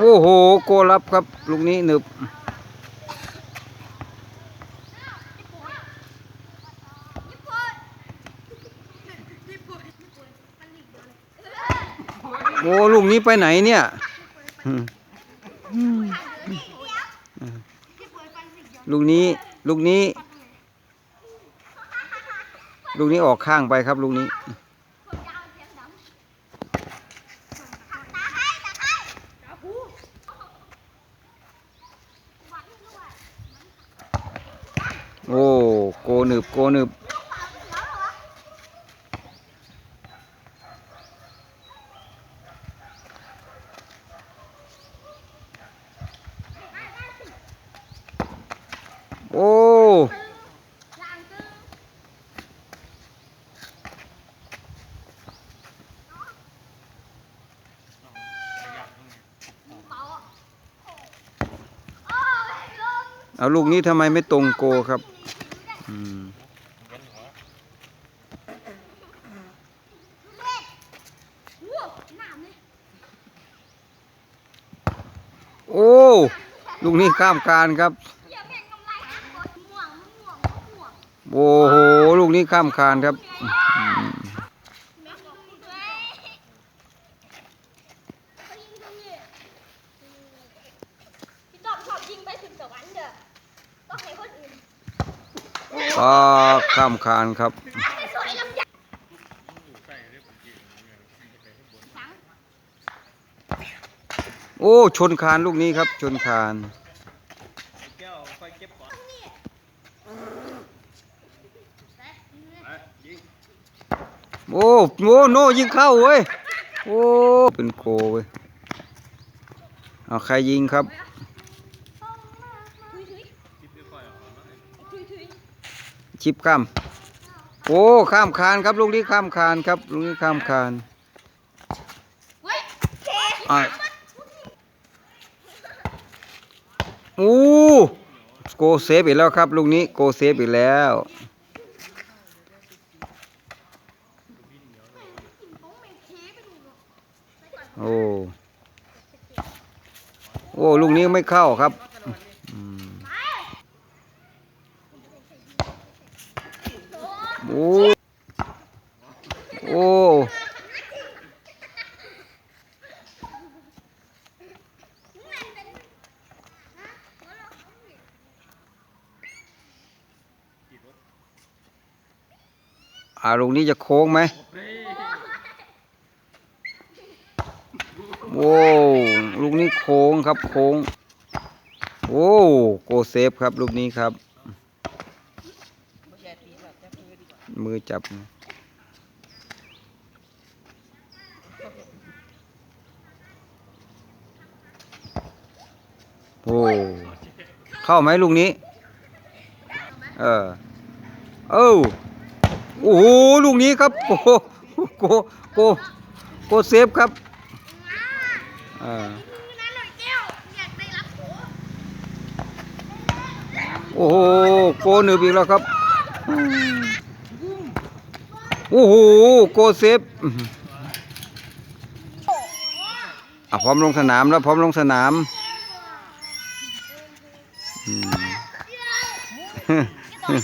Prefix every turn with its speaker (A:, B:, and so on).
A: โอ้โห โกรับครับ ลูกนี้หนึบ โอ้ลูกนี้ไปไหนเนี่ยลูกนี้ ลูกนี้ ลูกนี้ออกข้างไปครับ ลูกนี้ โอ้โกหนึบโกหนึบโอ้เอาลูกนี้ทำไมไม่ตรงโกครับ อืมโอ้ลูกนี้ข้ามการครับ โอ้โห ลูกนี้ข้ามคานครับ
B: พี่จอบชอบยิงไปถึงสวรรค์เด้อ อ่า
A: ข้ามคานครับโอ้ชนคานลูกนี้ครับ ชนคานโอ้โหโน่ยิงเข้าเว้ยโอ้เป็นโกเว้ยเอาใครยิงครับ
B: ถุยถุยถุยถุย
A: ชิปข้ามโอ้ข้ามคานครับลูกนี้ข้ามคานครับลูกนี้ข้ามคาน
B: เว้ยเค
A: อะโอ้โกเซฟอีกแล้วครับลูกนี้โกเซฟอีกแล้วโอ้โอ้ลูกนี้ไม่เข้าครับอืม โอ้โอ้อาลูกนี้จะโค้งไหมโอ้ลูกนี้โค้งครับโค้ง โอ้โกเซฟครับ ลูกนี้ครับ มือจับ โอ้ เข้าไหมลูกนี้ เออ เอ้าโอ้โห ลูกนี้ครับโอ้โก โก โกเซฟครับอ่า
B: คือนั้นหน่อยแก้วอยากได้รับโอ้
A: โอ้โห โกหนึบอีกแล้วครับ โอ้โหโกเซฟอะพร้อมลงสนามแล้วพร้อมลงสนามอืม